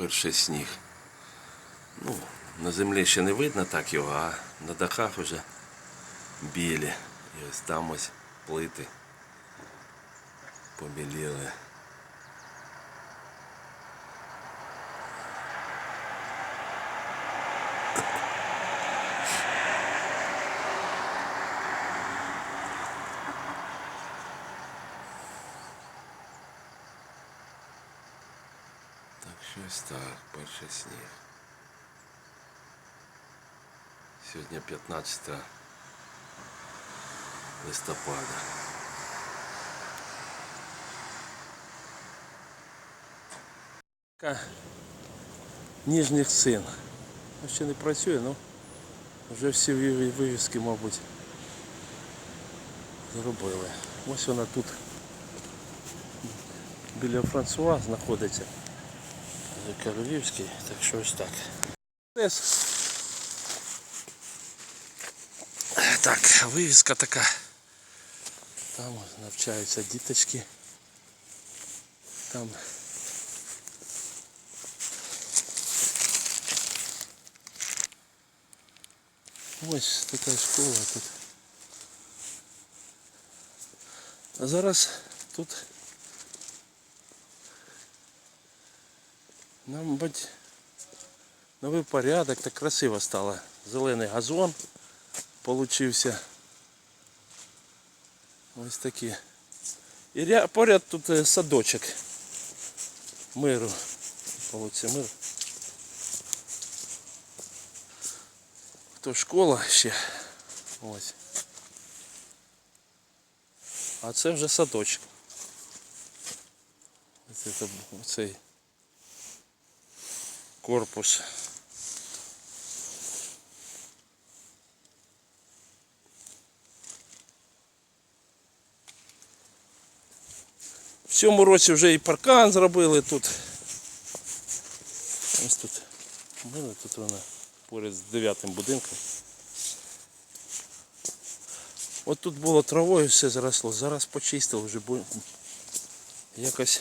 перший сніг. Ну, на землі ще не видно так його, а на дахах вже білі. І ось там ось плити побіліли. щось так, перший сніг. Сьогодні 15 листопада. Така Ніжніх син. Ну, Ще не працює, ну вже всі виві- вивіски, мабуть, зробили. Ось вона тут біля Франсуа знаходиться. Львівський, так що ось так. Десь. Так, вивіска така. Там навчаються діточки. Там ось така школа тут. А зараз тут нам, мабуть, новий порядок, так красиво стало. Зелений газон получився. Ось такі. І ря- поряд тут е, садочок миру. Вулиця миру. То школа ще. Ось. А це вже садочок. Ось це, цей корпус. В цьому році вже і паркан зробили тут. Ось тут. У тут вона поряд з дев'ятим будинком. От тут було травою все заросло, зараз почистили вже бо якось.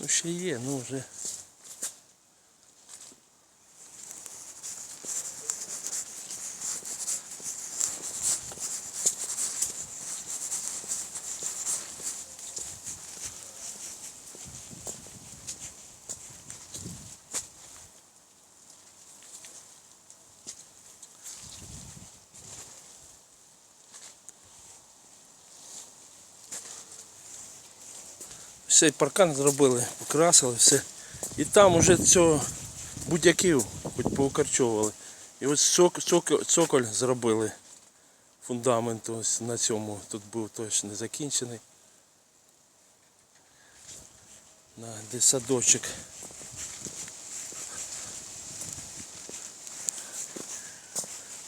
Ну ще є, ну вже. Цей паркан зробили, покрасили все. І там уже цього будь-яків хоч поукорчовували. І ось цок, цок, цоколь зробили. Фундамент ось на цьому. Тут був теж не закінчений. На де садочок.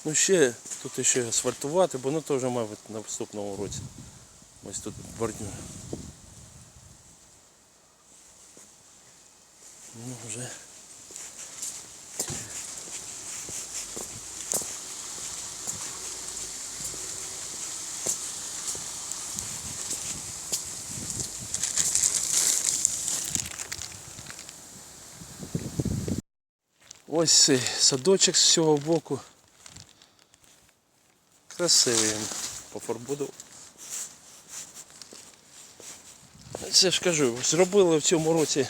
Ну ще тут ще асфальтувати, бо ну теж, мабуть, на наступному році. Ось тут бордюр. Вже. Ось цей садочок з цього боку. Красивий він пофарбудував. Це ж кажу, зробили в цьому році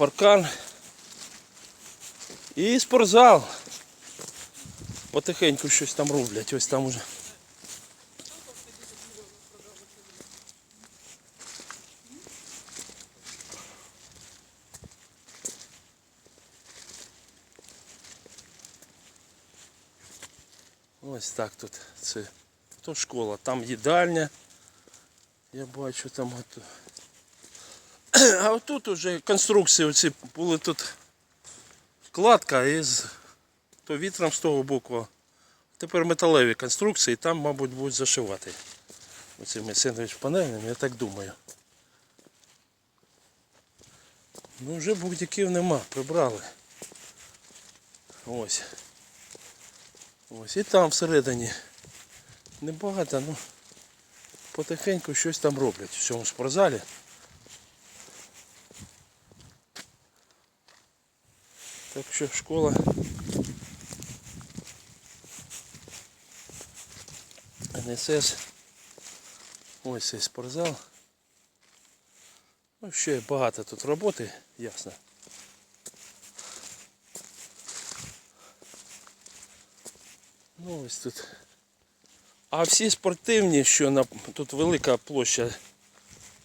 паркан і спортзал. Потихеньку щось там роблять, ось там уже. Ось так тут. Це то школа, там їдальня. Я бачу там от. А отут уже конструкції оці були тут кладка із то вітром з того боку. Тепер металеві конструкції, там, мабуть, будуть зашивати. Оцими сендвіч панелями, я так думаю. Ну вже будь-яків нема, прибрали. Ось. Ось і там всередині. Небагато, ну потихеньку щось там роблять в цьому спортзалі. Так що школа. НСС. Ось цей спортзал. Ну, ще багато тут роботи, ясно. Ну ось тут. А всі спортивні, що на тут велика площа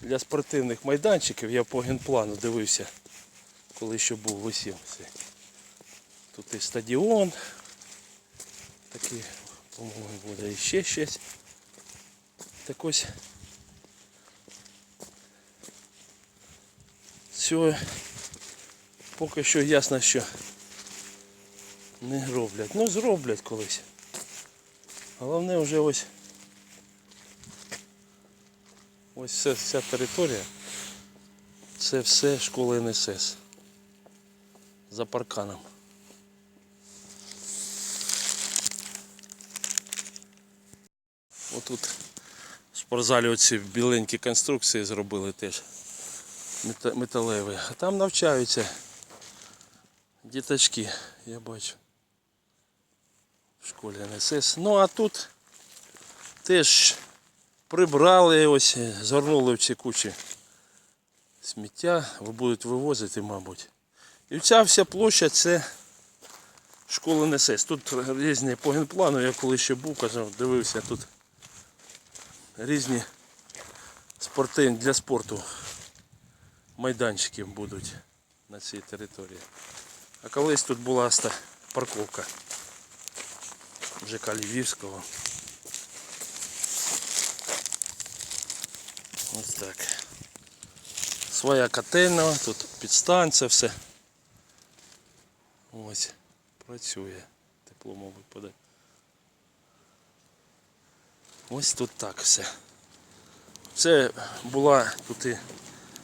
для спортивних майданчиків, я по генплану дивився, коли ще був висів. Тут і стадіон. Такий, по-моєму, буде ще щось. Так ось. Все поки що ясно, що не роблять. Ну зроблять колись. Головне вже ось ось вся, вся територія. Це все школа НСС. За парканом. Отут в спортзалі оці біленькі конструкції зробили теж мета- металеві. А там навчаються діточки, я бачу. В школі НСС. Ну а тут теж прибрали ось, згорнули в ці кучі сміття, будуть вивозити, мабуть. І ця вся площа це школа НСС. Тут різні по генплану, я коли ще був, казав, дивився тут різні спортивні для спорту майданчики будуть на цій території. А колись тут була парковка ЖК Львівського. Ось так. Своя котельна, тут підстанція, все. Ось, працює. Тепло, мабуть, подає. Ось тут так все. Це була тут і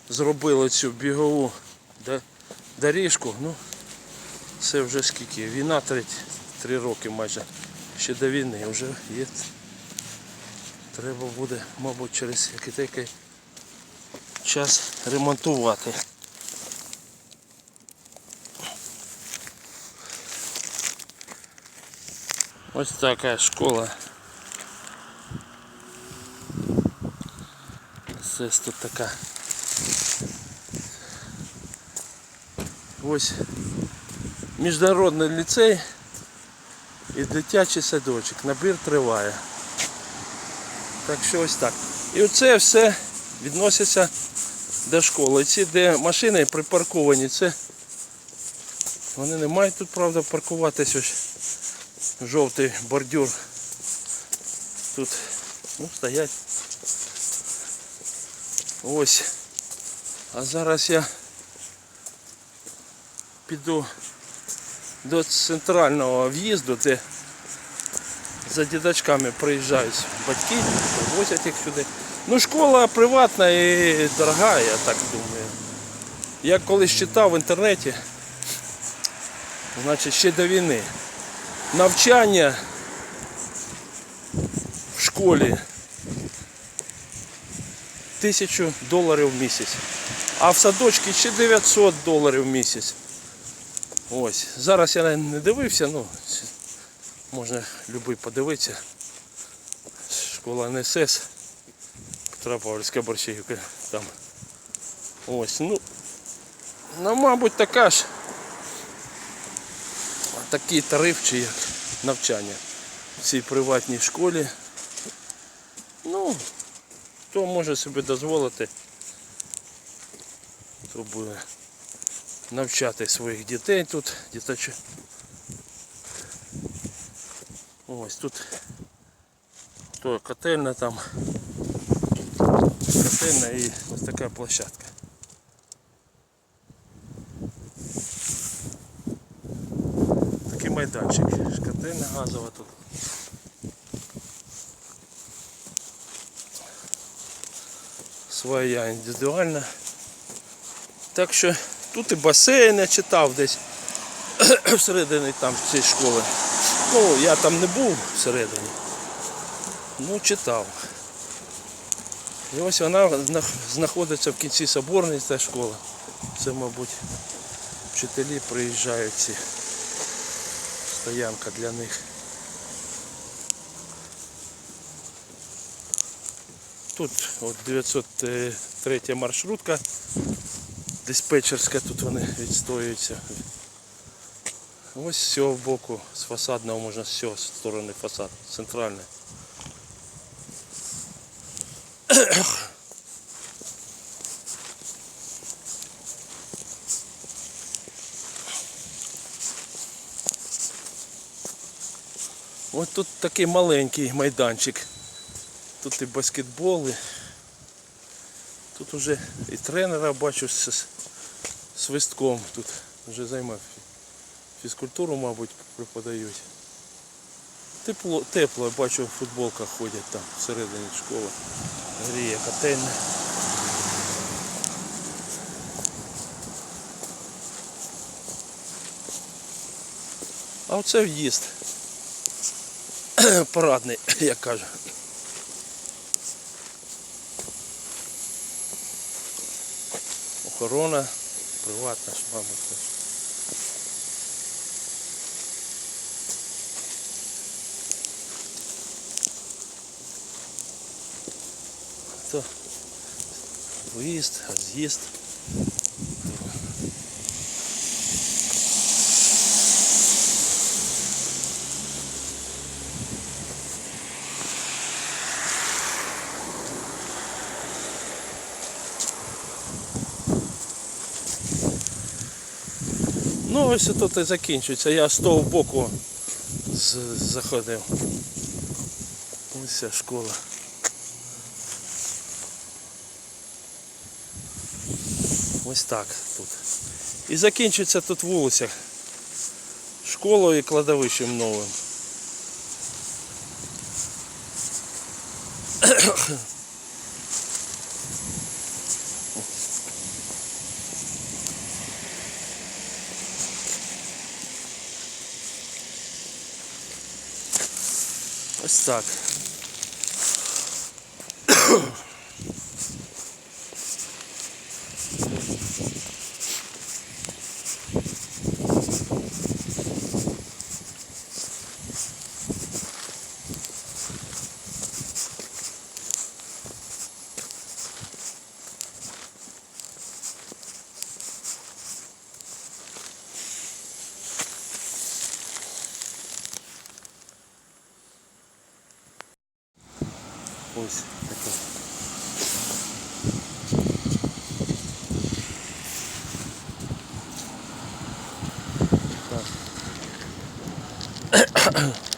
зробили цю бігову доріжку. Ну, це вже скільки? Війна 3, 3 роки майже. Ще до війни вже є. Треба буде, мабуть, через який час ремонтувати. Ось така школа. Це тут така. Ось міжнародний ліцей і дитячий садочок. Набір триває. Так що ось так. І оце все відноситься до школи. Ці, де машини припарковані, це вони не мають тут, правда, паркуватись ось жовтий бордюр. Тут ну, стоять. Ось. А зараз я піду до центрального в'їзду, де за дідачками приїжджають батьки, привозять їх сюди. Ну, школа приватна і дорога, я так думаю. Я колись читав в інтернеті, значить ще до війни. Навчання в школі тисячу доларів в місяць. А в садочки ще 900 доларів в місяць. Ось. Зараз я не дивився, ну можна любий подивитися. Школа НСС. Петра Павлівська Борщагівка там. Ось, ну, ну, мабуть, така ж. Такий тариф чи як навчання в цій приватній школі. Ну, хто може собі дозволити, буде навчати своїх дітей тут, діточок. Ось тут то котельна там. Котельна і ось така площадка. Такий майданчик. Котельна газова тут. Своя індивідуальна. Так що тут і басейн я читав десь всередині там цієї школи. Ну, я там не був всередині. Ну, читав. І ось вона знаходиться в кінці соборної ця школа. Це, мабуть, Вчителі приїжджають ці. Стоянка для них. Тут от 903 маршрутка диспетчерська, тут вони відстоюються. Ось з цього боку, з фасадного можна з цього сторони фасад, центральний. Ось тут такий маленький майданчик. Тут і баскетболи. Тут уже і тренера бачу з свистком тут вже займав. Фізкультуру, мабуть, преподають. Тепло, тепло, я бачу, в футболках ходять там всередині школи. Гріє котельня. А оце в'їзд. Парадний, як кажуть. Охорона, приватна ж, мабуть. теж. То виїзд, а з'їзд. Ну ось тут і закінчується. Я з того боку заходив. Ось ця школа. Ось так тут. І закінчується тут вулиця. Школою і кладовищем новим. Ось так. Так.